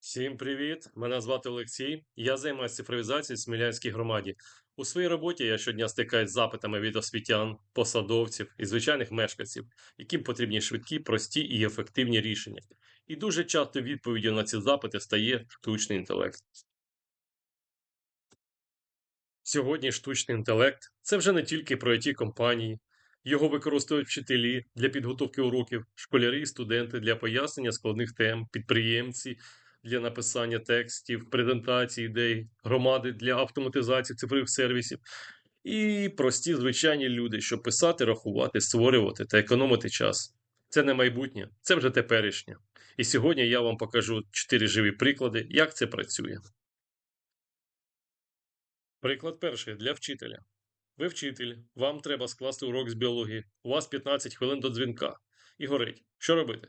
Всім привіт! Мене звати Олексій. Я займаюся цифровізацією в Смілянській громаді. У своїй роботі я щодня стикаюсь з запитами від освітян, посадовців і звичайних мешканців, яким потрібні швидкі, прості і ефективні рішення. І дуже часто відповіддю на ці запити стає штучний інтелект. Сьогодні штучний інтелект це вже не тільки про it компанії. Його використовують вчителі для підготовки уроків, школярі і студенти для пояснення складних тем, підприємці для написання текстів, презентацій ідей, громади для автоматизації цифрових сервісів, і прості звичайні люди, щоб писати, рахувати, створювати та економити час. Це не майбутнє, це вже теперішнє. І сьогодні я вам покажу чотири живі приклади, як це працює. Приклад перший для вчителя. Ви вчитель, вам треба скласти урок з біології. У вас 15 хвилин до дзвінка. І горить. Що робити?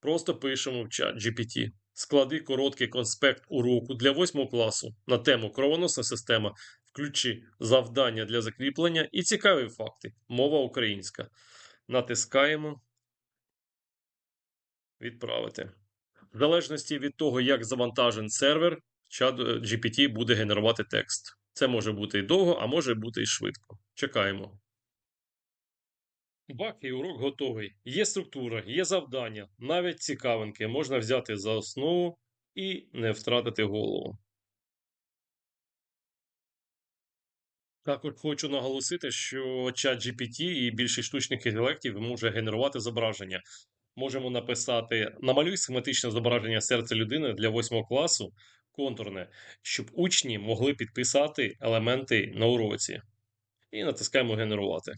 Просто пишемо в чат GPT. Склади короткий конспект уроку для 8 класу на тему кровоносна система, включи завдання для закріплення і цікаві факти. Мова українська. Натискаємо. Відправити. В залежності від того, як завантажен сервер, чат GPT буде генерувати текст. Це може бути і довго, а може бути і швидко. Чекаємо. Бак і урок готовий. Є структура, є завдання, навіть цікавинки можна взяти за основу і не втратити голову. Також хочу наголосити, що чат GPT і більшість штучних інтелектів може генерувати зображення. Можемо написати: намалюй схематичне зображення серця людини для 8 класу контурне, щоб учні могли підписати елементи на уроці. І натискаємо генерувати.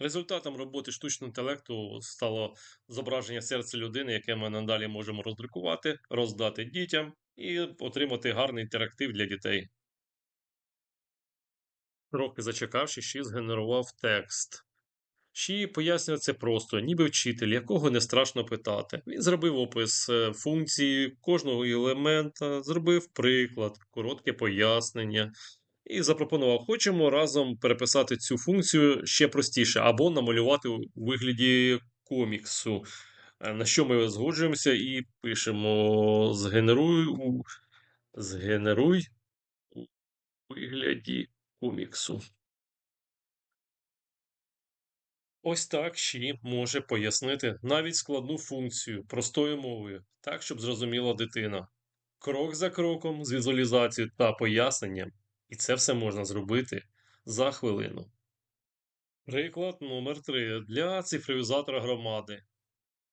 Результатом роботи штучного інтелекту стало зображення серця людини, яке ми надалі можемо роздрукувати, роздати дітям і отримати гарний інтерактив для дітей. Трохи зачекавши, ще згенерував текст. Ще пояснює це просто, ніби вчитель, якого не страшно питати. Він зробив опис е, функції кожного елемента, зробив приклад, коротке пояснення, і запропонував: хочемо разом переписати цю функцію ще простіше, або намалювати у вигляді коміксу. Е, на що ми згоджуємося і пишемо: згенеруй у згенеруй у вигляді коміксу. Ось так Ші може пояснити навіть складну функцію простою мовою, так, щоб зрозуміла дитина. Крок за кроком з візуалізацією та поясненням, і це все можна зробити за хвилину. Приклад номер 3 для цифровізатора громади.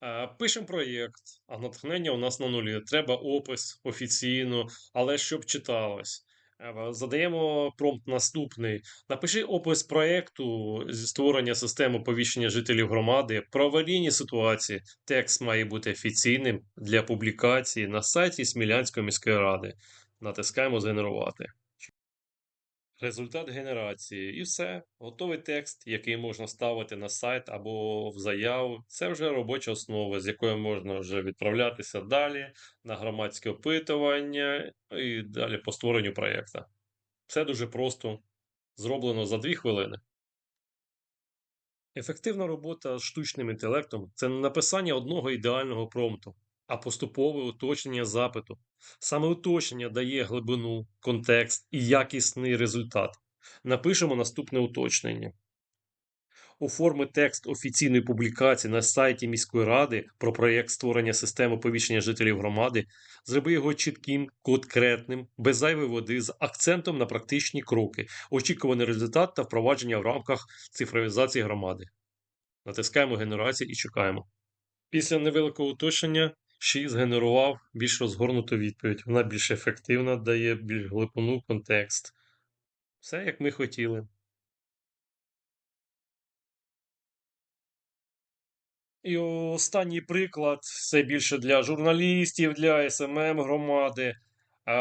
Е, Пишемо проєкт, а натхнення у нас на нулі. Треба опис офіційно, але щоб читалось. Е, задаємо промпт наступний. Напиши опис проєкту зі створення системи оповіщення жителів громади про аварійні ситуації. Текст має бути офіційним для публікації на сайті Смілянської міської ради. Натискаємо Згенерувати. Результат генерації. І все. Готовий текст, який можна ставити на сайт або в заяву. Це вже робоча основа, з якою можна вже відправлятися далі на громадське опитування і далі по створенню проєкту. Все дуже просто зроблено за 2 хвилини. Ефективна робота з штучним інтелектом це написання одного ідеального промпту, а поступове уточнення запиту. Саме уточнення дає глибину, контекст і якісний результат. Напишемо наступне уточнення. Оформи текст офіційної публікації на сайті міської ради про проєкт створення системи повіщення жителів громади, зроби його чітким, конкретним, без зайвої води, з акцентом на практичні кроки, очікуваний результат та впровадження в рамках цифровізації громади. Натискаємо генерацію і чекаємо. Після невеликого уточнення Ші згенерував більш розгорнуту відповідь. Вона більш ефективна, дає більш глибину контекст. Все як ми хотіли. І останній приклад це більше для журналістів, для СММ громади.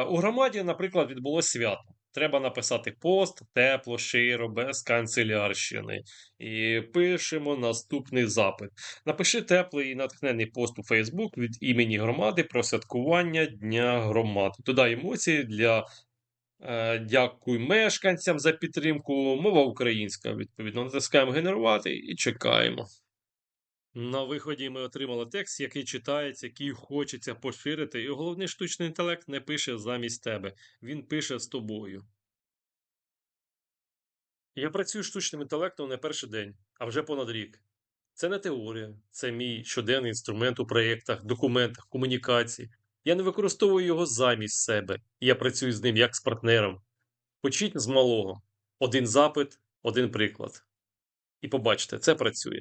У громаді, наприклад, відбулося свято. Треба написати пост тепло, широ, без канцелярщини. І пишемо наступний запит. Напиши теплий і натхнений пост у Фейсбук від імені громади про святкування Дня громади. Туди емоції для е, дякую мешканцям за підтримку. Мова українська, відповідно, натискаємо генерувати і чекаємо. На виході ми отримали текст, який читається, який хочеться поширити, і головний штучний інтелект не пише замість тебе, він пише з тобою. Я працюю з штучним інтелектом не перший день, а вже понад рік. Це не теорія, це мій щоденний інструмент у проєктах, документах, комунікації. Я не використовую його замість себе, я працюю з ним як з партнером. Почіть з малого. Один запит, один приклад. І побачите, це працює.